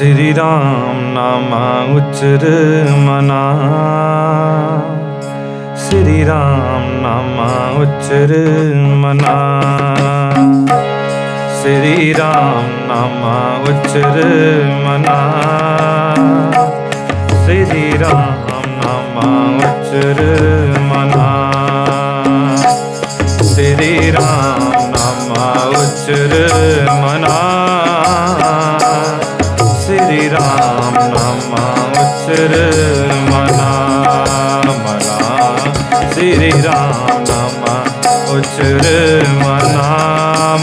ਸ੍ਰੀ ਰਾਮ ਨਾਮਾ ਉਚਰ ਮਨਾ। ਸ੍ਰੀ ਰਾਮ ਨਾਮਾ ਉਚਰ ਮਨਾ। ਸ੍ਰੀ ਰਾਮ ਨਾਮਾ ਉਚਰ ਮਨਾ। ਸ੍ਰੀ ਰਾਮ ਨਾਮਾ ਉਚਰ ਮਨਾ।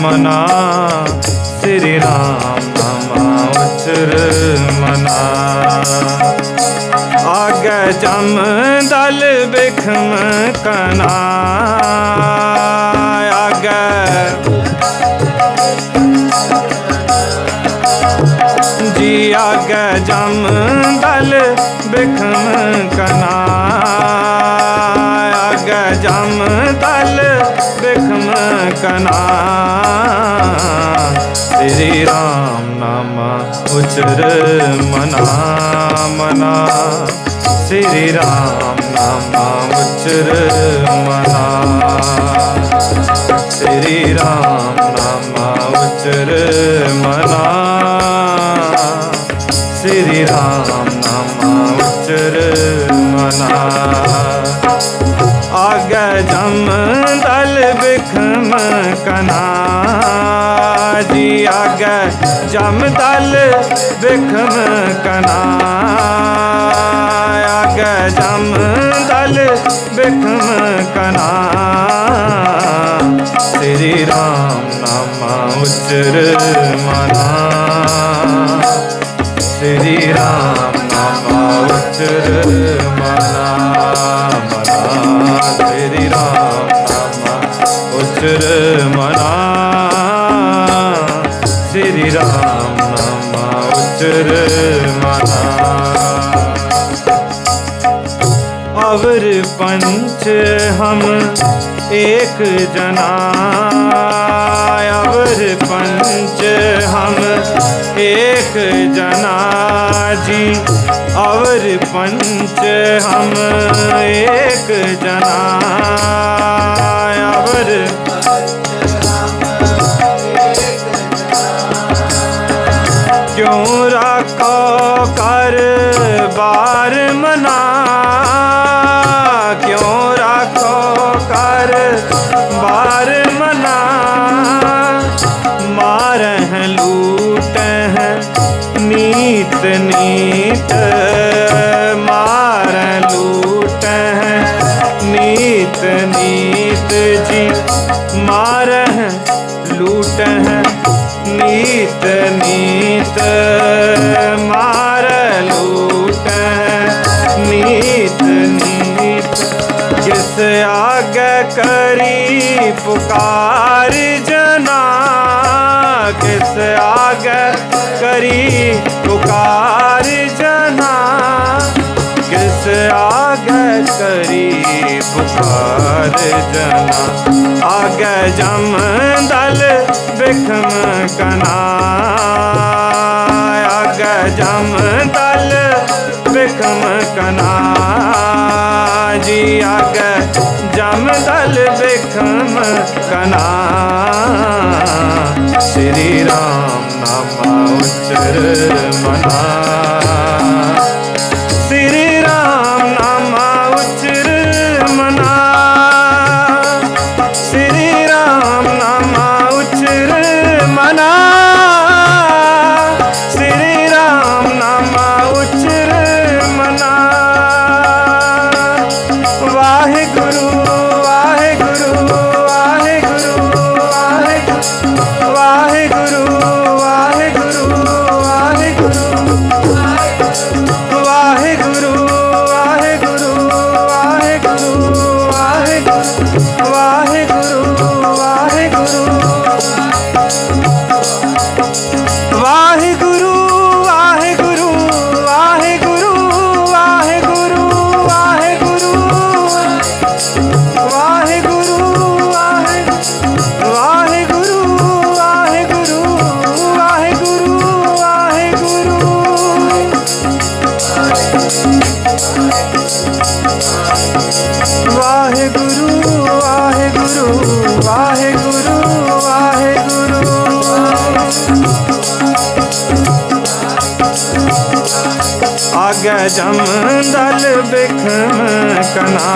मना। श्री राम नमाचर मना। आग जम दल बिखम कना। आग। जी आग जम दल बिखम कना। आग जम दल बिखम कना। श्री राम नामा उचर मना मना। श्री राम नाम उचर मना। श्री राम नाम उचर मना। श्री राम नाम उचर मना। आग जम दल बिखम कना। जी आगे जमदल बिखम कना। आगे जमदल बिखम कना। श्री राम नाम उच्चर मना। श्री राम पंच हम एक जना अवर पंच हम एक जना जी अवर पंच हम एक जना अवर नीत नीत मार लूट, नीत नीत किस आगे करी पुकार जना किस आग करी पुकार जना किस आग करी पुकार जना आगे जम दल बिखम कना आगे जम दल बिखम कना जी आगे जम दल बिखम कना श्री राम नाम उच्चर मना गजम दल बिखम कना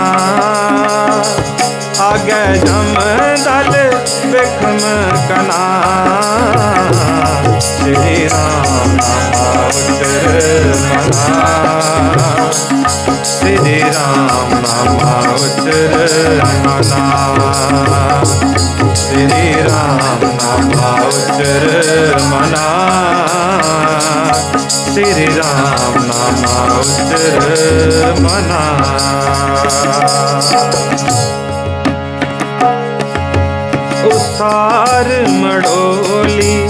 आ गजम दल बिखम कना श्री राम उतर मना श्री राम उतर मना ਸ੍ਰੀ ਰਾਮ ਨਾਮ ਉਚਰ ਮਨਾ। ਸ੍ਰੀ ਰਾਮ ਨਾਮ ਉਚਰ ਮਨਾ। ਉਸਾਰ ਮੜੋਲੀ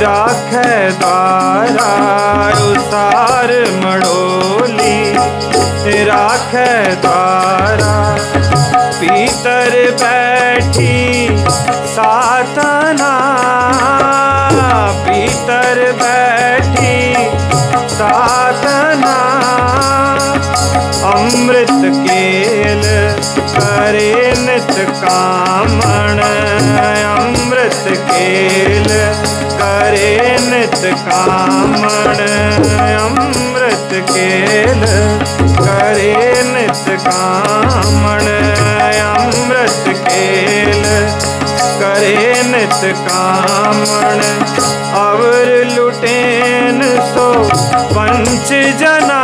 ਰਾਖੈ ਤਾਰਾ। ਉਸਾਰ ਮੜੋਲੀ ਰਾਖੈ ਦਵਾਰਾ ਪੀਤਰ करे नित कामण अमृत केल करे नित कामण अमृत केल करे नित कामण अमृत केल करे नित कामण। अवर लुटेन सो पंच जना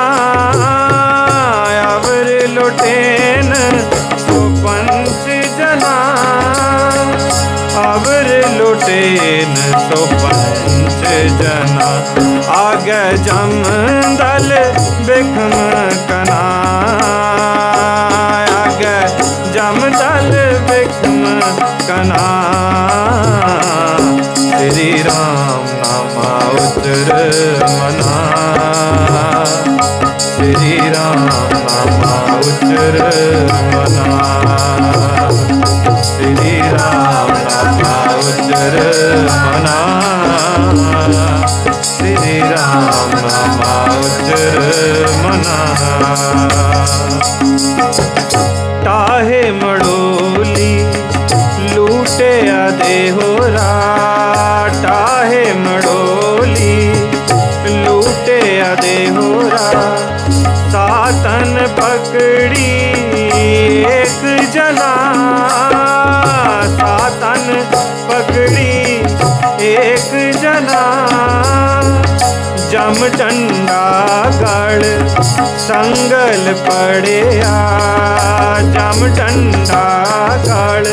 ਜਨਾ। ਆਗੇ ਜਮ ਦਲ ਬਿਖਮ ਕਨਾ। ਆਗੇ ਜਮ ਦਲ ਬਿਖਮ ਕਨਾ। ਸ੍ਰੀ ਰਾਮ ਨਾਮਾ ਉਚਰ ਮਨਾ। ਸ੍ਰੀ ਰਾਮ ਨਾਮਾ ਉਚਰ ਮਨਾ। ਸ੍ਰੀ ਰਾਮ ਨਾਮਾ ਉਚਰ ਮਨਾ। ਸ੍ਰੀ ਰਾਮ ਨਾਮਾ ਉਚਰ ਮਨਾ। एक जना जम डंडागढ़ संगल पड़िया जम डंडागढ़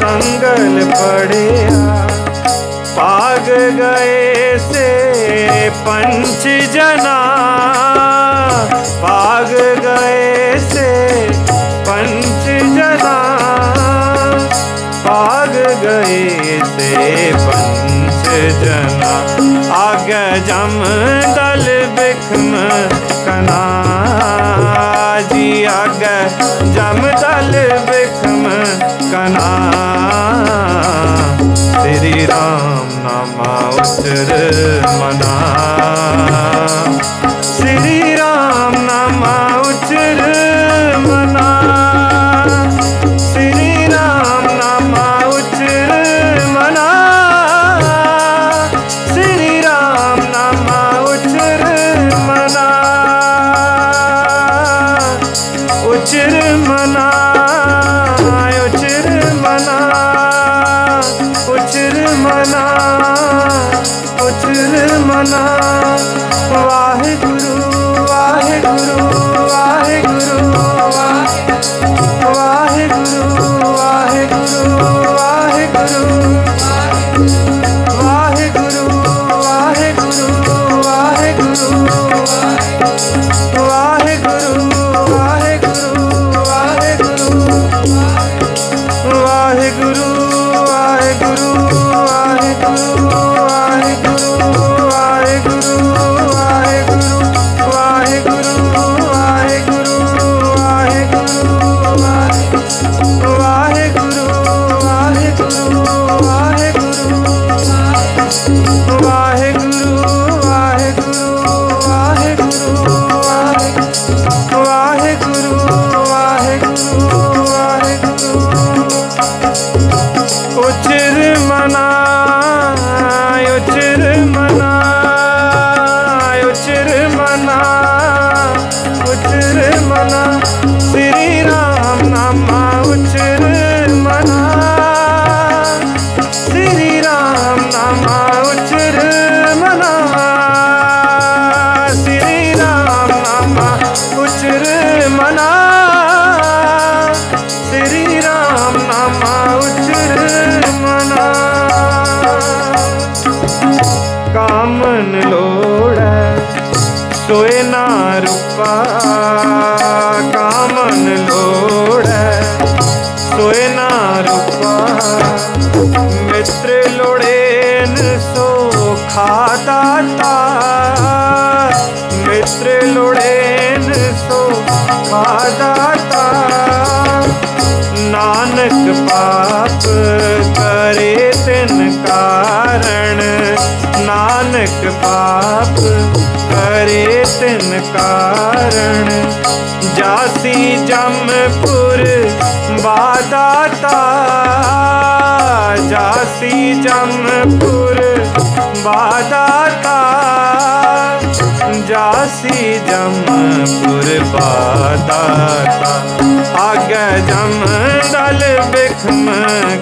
संगल पड़िया पाग गए से पंच जना जम दल बिखम कनाजी अग जम दल बिखम कना। श्री राम नामा उतर मना। ਉਚਰ ਵਾਹਿਗੁਰੂ ਵਾਹਿਗੁਰੂ ਵਾਹਿਗੁਰੂ ਵਾਹਿਗੁਰੂ ਵਾਹਿਗੁਰੂ ਵਾਹਿਗੁਰੂ ਵਾਹਿਗੁਰੂ ਵਾਹਿਗੁਰੂ। ਵਾਹਿਗੁਰੂ ਵਾਹਿਗੁਰੂ ਵਾਹਿਗੁਰੂ ਕਾਮਨ ਲੋੜੈ ਸੋਏ ਨਾ ਰੂਪਾ, ਕਾਮਨ ਲੋੜੈ ਸੋਏ ਨਾ ਰੂਪਾ, ਮਿੱਤਰ ਲੋੜੇਨ ਸੋ ਖਾਦਾਤਾ ਮਿੱਤਰ ਲੋੜੇਨ ਸੋ ਖਾਦਾਤਾ ਨਾਨਕ ਪਾਪ नानक पाप करे तिन कारण जासी जमपुर बादाता जासी जमपुर बादाता जासी जमपुर बादाता। आगे जम दल बिखम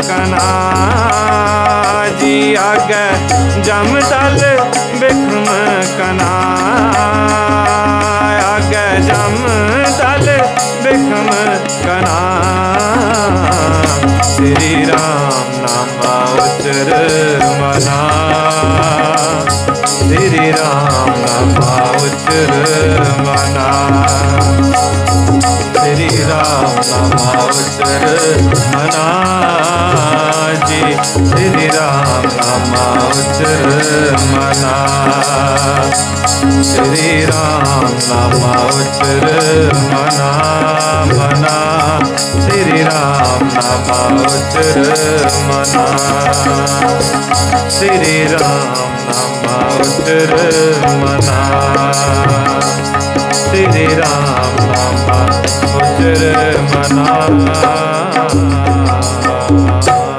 कना जी आग जम दल बिखम कना आगे जम दल बिखम कना श्री राम नामा उचर मना। श्री राम नामा उचर मना। श्री राम उचर मना जी। श्री राम उचर मना। श्री राम नामा उचर राम श्री राम ना बाउचर मना। श्री राम ना मना। श्री राम ना मना।